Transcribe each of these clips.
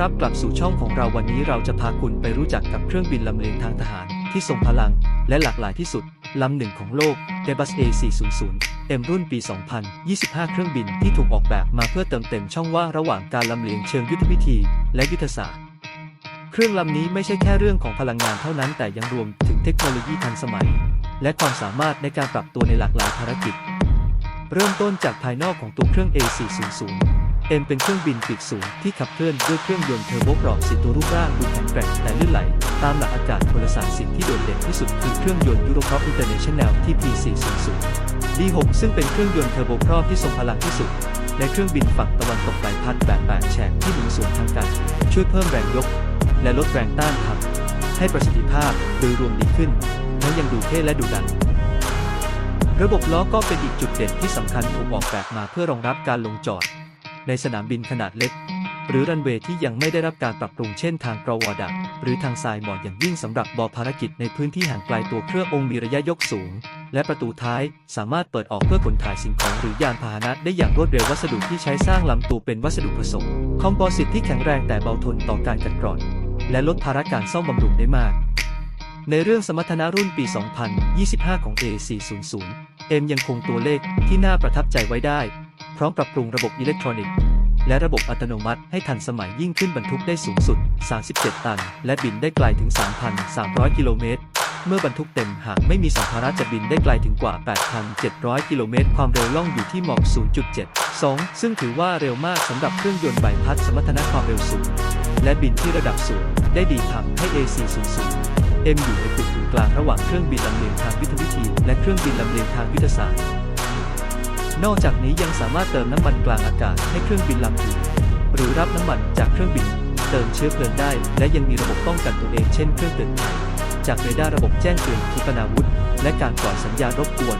รับกลับสู่ช่องของเราวันนี้เราจะพาคุณไปรู้จักกับเครื่องบินลำเลียงทางทหาร ที่ทรงพลัง และหลากหลายที่สุดลำหนึ่งของโลก Airbus A400 M รุ่นปี 2025 เครื่องบินที่ถูกออกแบบมาเพื่อเติมเต็มช่องว่างระหว่างการลำเลียงเชิงยุทธวิธี และยุทธศาสตร์ เครื่องลำนี้ไม่ใช่แค่เรื่องของพลังงานเท่านั้นแต่ยังรวมถึงเทคโนโลยีทันสมัย และความสามารถในการปรับตัวในหลากหลายภารกิจ เริ่มต้นจากภายนอกของตัวเครื่อง A400 M เป็นเครื่องบินปีกสูงที่ขับเคลื่อนด้วยเครื่องยนต์เทอร์โบกรอบสิตัวรูปร่างดูแข็งแกร่งแต่ลื่นไหล ตามหลักอากาศพลศาสตร์สิ่งที่โดดเด่นที่สุดคือเครื่องยนต์ยูโรครอปอินเตอร์เนชั่นแนลที่ P400 D6 ซึ่งเป็นเครื่องยนต์เทอร์โบครอบที่ทรงพลังที่สุดในเครื่องบินฝั่งตะวันตกใบพัดแบบแปดแฉกที่หมุนสวนทางกันช่วยเพิ่มแรงยก และลดแรงต้านทานให้ประสิทธิภาพโดยรวมดีขึ้นทั้งยังดูเท่และดุดันระบบล้อก็เป็นอีกจุดเด่นที่สำคัญถูกออกแบบมาเพื่อรองรับการลงจอด ในสนามบินขนาดเล็ก หรือรันเวย์ที่ยังไม่ได้รับการปรับปรุงเช่นทางกรวดักหรือทางทรายหมาะอย่างยิ่งสำหรับบอภารกิจในพื้นที่ห่างไกลตัวเครื่ององค์มีระยะยกสูง และประตูท้ายสามารถเปิดออกเพื่อขนถ่ายสิ่งของหรือยานพาหนะได้อย่างรวดเร็ววัสดุที่ใช้สร้างลำตัวเป็นวัสดุผสมคอมโพสิตที่แข็งแรงแต่เบาทนต่อการกัดกร่อน และลดภาระการซ่อมบำรุงได้มาก ในเรื่องสมรรถนะรุ่นปี 2025 ของ A400 M ยังคงตัวเลขที่น่าประทับใจไว้ได้ พร้อมปรับปรุงระบบอิเล็กทรอนิกส์ และระบบอัตโนมัติให้ทันสมัยยิ่งขึ้นบรรทุกได้สูงสุด 37 ตัน และบินได้ไกลถึง 3,300 กิโลเมตรเมื่อบรรทุกเต็มหากไม่มีสัมภาระจะบินได้ไกลถึงกว่า 8,700 กิโลเมตร ความเร็วล่องอยู่ที่หมอก 0.72 ซึ่งถือว่าเร็วมากสำหรับเครื่องยนต์ใบพัดสมรรถนะความเร็วสูง และบินที่ระดับสูง ได้ดีทำให้ A400 M อยู่ในจุดศูนย์กลางระหว่างเครื่องบินลำเลียงทางยุทธวิธี และเครื่องบินลำเลียงทางยุทธศาสตร์ นอกจากนี้ยังสามารถเติมน้ำมันกลางอากาศให้เครื่องบินลำอื่นหรือรับน้ำมันจากเครื่องบิน เติมเชื้อเพลิงได้ และยังมีระบบป้องกันตัวเองเช่นเครื่องเตือนภัยจากเรดาร์ระบบแจ้งเตือนขีปนาวุธ และการปล่อยสัญญาณรบกวน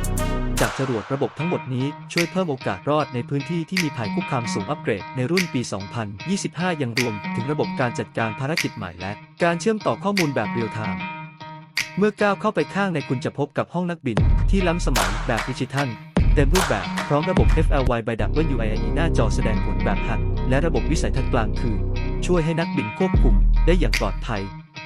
จากจรวดระบบทั้งหมดนี้ช่วยเพิ่มโอกาสรอดในพื้นที่ที่มีภัยคุกคามสูงอัปเกรดในรุ่นปี 2025 ยังรวมถึงระบบการจัดการภารกิจใหม่และ การเชื่อมต่อข้อมูลแบบเรียลไทม์เมื่อก้าวเข้าไปข้างในคุณจะพบกับห้องนักบินที่ล้ำสมัยแบบดิจิทัล เต็มรูปแบบ พร้อมระบบ FLY by WIE หน้าจอแสดงผลแบบหัดและระบบวิสัยทัศน์กลางคืน ช่วยให้นักบินควบคุมได้อย่างปลอดภัย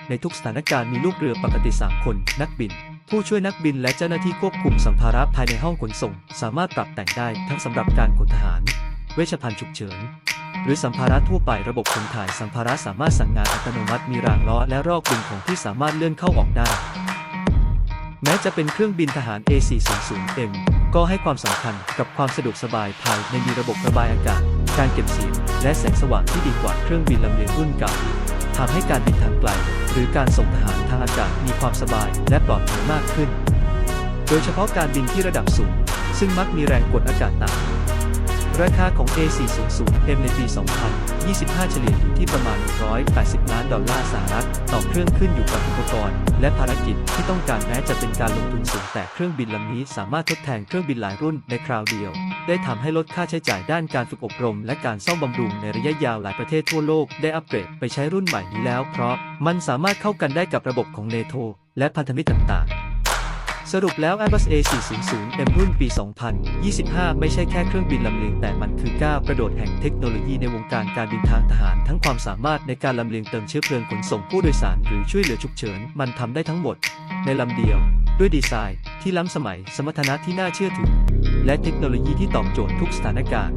ในทุกสถานการณ์มีลูกเรือปกติ 3 คน นักบิน ผู้ช่วยนักบินและเจ้าหน้าที่ควบคุมสัมภาระภายในห้องขนส่ง สามารถปรับแต่งได้ทั้งสำหรับการขนทหาร เวชภัณฑ์ฉุกเฉินหรือสัมภาระทั่วไประบบขนถ่ายสัมภาระสามารถสั่งงานอัตโนมัติมีรางล้อและรอกบินของที่สามารถเลื่อนเข้าออกได้ แม้จะเป็นเครื่องบินทหาร A400M ก็ให้ความสำคัญกับความสะดวกสบายภายในมีระบบระบายอากาศ การเก็บเสียง และแสงสว่างที่ดีกว่าเครื่องบินลำเลียงรุ่นเก่าทำให้การบินทางไกล หรือการส่งทหารทางอากาศมีความสบายและปลอดภัยมากขึ้น โดยเฉพาะการบินที่ระดับสูง ซึ่งมักมีแรงกดอากาศต่ำ ราคาของ A400M ในปี 2025 เฉลี่ยอยู่ที่ประมาณ 180 ล้านดอลลาร์สหรัฐ ต่อเครื่องขึ้นอยู่กับอุปกรณ์ และภารกิจที่ต้องการแม้จะเป็นการลงทุนสูงแต่เครื่องบินลำนี้สามารถทดแทนเครื่องบินหลายรุ่นในคราวเดียว ได้ทำให้ลดค่าใช้จ่ายด้านการฝึกอบรม และการซ่อมบำรุงในระยะยาวหลายประเทศทั่วโลกได้อัปเกรดไปใช้รุ่นใหม่นี้แล้วเพราะมันสามารถเข้ากันได้กับระบบของเนโธและพันธมิตรต่างๆ สรุปแล้ว Airbus A400M รุ่นปี 2025 ไม่ใช่แค่เครื่องบินลำเลียงแต่มันคือก้าวกระโดดแห่งเทคโนโลยีในวงการการบินทางทหาร ทั้งความสามารถในการลำเลียงเติมเชื้อเพลิงขนส่งผู้โดยสาร หรือช่วยเหลือฉุกเฉิน มันทำได้ทั้งหมด ในลำเดียว ด้วยดีไซน์ที่ล้ำสมัย สมรรถนะที่น่าเชื่อถือ และเทคโนโลยีที่ตอบโจทย์ทุกสถานการณ์